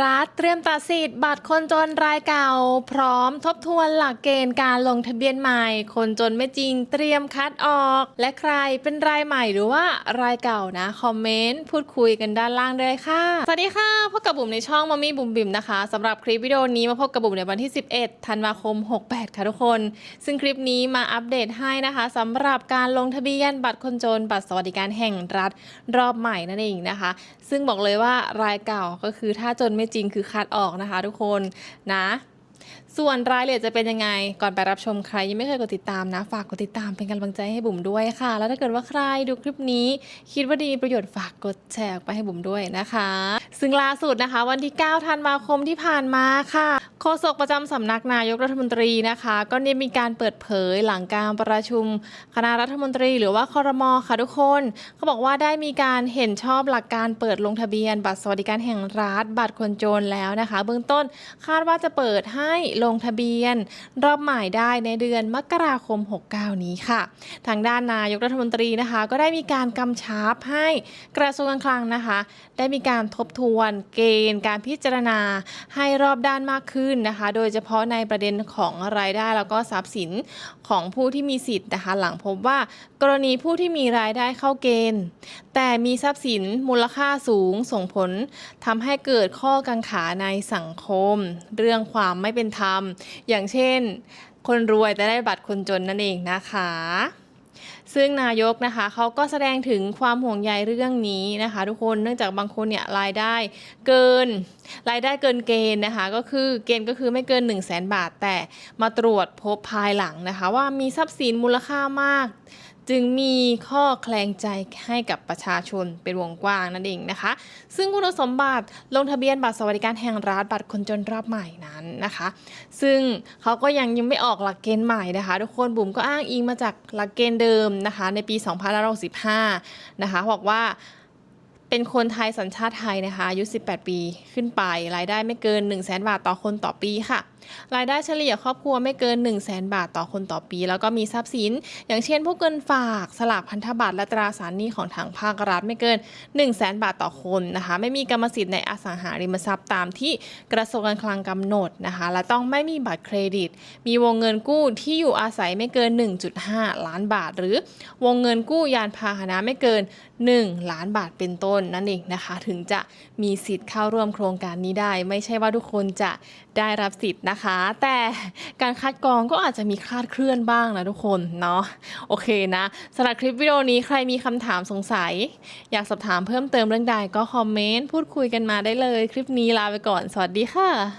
รัฐเตรียมตัดสิทธิ์บัตรคนจนรายเก่า พร้อมทบทวนหลักเกณฑ์การลงทะเบียนใหม่ คนจนไม่จริงเตรียมคัดออก และใครเป็นรายใหม่หรือว่ารายเก่านะ คอมเมนต์พูดคุยกันด้านล่างได้เลยค่ะ สวัสดีค่ะพบกับบุ๋มในช่องมามี่บุ๋มบิ๋มนะคะสำหรับคลิปวิดีโอนี้มาพบกับบุ๋มในวันที่ 11 ธันวาคม 68 ค่ะทุกคน ซึ่งคลิปนี้มาอัปเดตให้นะคะสำหรับการลงทะเบียนบัตรคนจน บัตรสวัสดิการแห่งรัฐรอบใหม่นั่นเองนะคะ ซึ่งบอกเลยว่ารายเก่าก็คือถ้าจนไม่จริงคือคัดออกนะคะ ทุกคนนะ ส่วนรายละเอียดจะเป็นยังไง ก่อนไปรับชมใครยังไม่เคยกดติดตามนะ ฝากกดติดตามเป็นกำลังใจให้บุ๋มด้วยค่ะ แล้วถ้าเกิดว่าใครดูคลิปนี้ คิดว่าดีประโยชน์ฝากกดแชร์ออกไปให้บุ๋มด้วยนะคะ ซึ่งล่าสุดนะคะ วันที่ 9 ธันวาคมที่ผ่านมาค่ะ โฆษกประจำสำนักนายกรัฐมนตรีนะคะ ก็ได้มีการเปิดเผยหลังการประชุมคณะรัฐมนตรี หรือว่าคอรมอค่ะทุกคนเขาบอกว่าได้มีการเห็นชอบหลักการเปิดลงทะเบียน บัตรสวัสดิการแห่งรัฐบัตรคนจนแล้วนะคะ เบื้องต้นคาดว่าจะเปิดให้ลงทะเบียน รอบใหม่ได้ในเดือนมกราคม 69 นี้ค่ะ ทางด้านนายกรัฐมนตรีนะคะ ก็ได้มีการกำชับให้กระทรวงการคลังนะคะ ได้มีการทบทวนเกณฑ์การพิจารณาให้รอบด้านมากขึ้นนะคะ โดยเฉพาะในประเด็นของรายได้แล้วก็ทรัพย์สินของผู้ที่มีสิทธิ์นะคะหลังพบว่ากรณีผู้ที่มีรายได้เข้าเกณฑ์ แต่มีทรัพย์สินมูลค่าสูงส่งผลทำให้เกิดข้อกังขาในสังคม เรื่องความไม่เป็นธรรม อย่างเช่น คนรวยแต่ได้บัตรคนจนนั่นเองนะคะ ซึ่งนายกนะคะเขาก็แสดงถึงความห่วงใยเรื่องนี้นะคะ ทุกคนเนื่องจากบางคนเนี่ยรายได้เกิน รายได้เกินเกณฑ์นะคะ ก็คือเกณฑ์ก็คือไม่เกิน 1 0 0 0 0แบาท แต่มาตรวจพบภายหลังนะคะ ว่ามีทรัพย์สินมูลค่ามาก จึงมีข้อแคลงใจให้กับประชาชนเป็นวงกว้างนั่นเองนะคะ ซึ่งคุณสมบัติลงทะเบียนบัตรสวัสดิการแห่งรัฐบัตรคนจนรอบใหม่นั้นนะคะ ซึ่งเขาก็ยังยังไม่ออกหลักเกณฑ์ใหม่นะคะ ทุกคนบุ๋มก็อ้างอิงมาจากหลักเกณฑ์เดิมนะคะ ในปี 2565 นะคะบอกว่าเป็นคนไทยสัญชาติไทยนะคะอายุ 18 ปีขึ้นไป รายได้ไม่เกิน 1 0 0 0 0แบาทต่อคนต่อปีค่ะ รายได้เฉลี่ยครอบครัวไม่เกิน 1 0 0 0 0แบาทต่อคนต่อปี แล้วก็มีทรัพย์สิน อย่างเช่นพวกเงินฝากสลากพันธบัตรและตราสารหนี้ของทางภาครัฐไม่เกิน 1 0 0 0 0แบาทต่อคนนะคะไม่มีกรรมสิทธิ์ในอสังหาริมทรัพย์ตามที่กระทรวงการคลังกำหนดนะคะและต้องไม่มีบัตรเครดิต มีวงเงินกู้ที่อยู่อาศัยไม่เกิน 1.5 ล้านบาท หรือวงเงินกู้ยานพาหนะไม่เกิน 1 ล้านบาทเป็นต้นนั่นเองนะคะ ถึงจะมีสิทธิ์เข้าร่วมโครงการนี้ได้ ไม่ใช่ว่าทุกคนจะได้รับสิทธิ์นะนะคะ แต่การคัดกรองก็อาจจะมีคลาดเคลื่อนบ้างนะทุกคนเนาะโอเคนะสำหรับคลิปวิดีโอนี้ใครมีคำถามสงสัย อยากสอบถามเพิ่มเติมเรื่องใดก็คอมเมนต์พูดคุยกันมาได้เลย คลิปนี้ลาไปก่อน สวัสดีค่ะ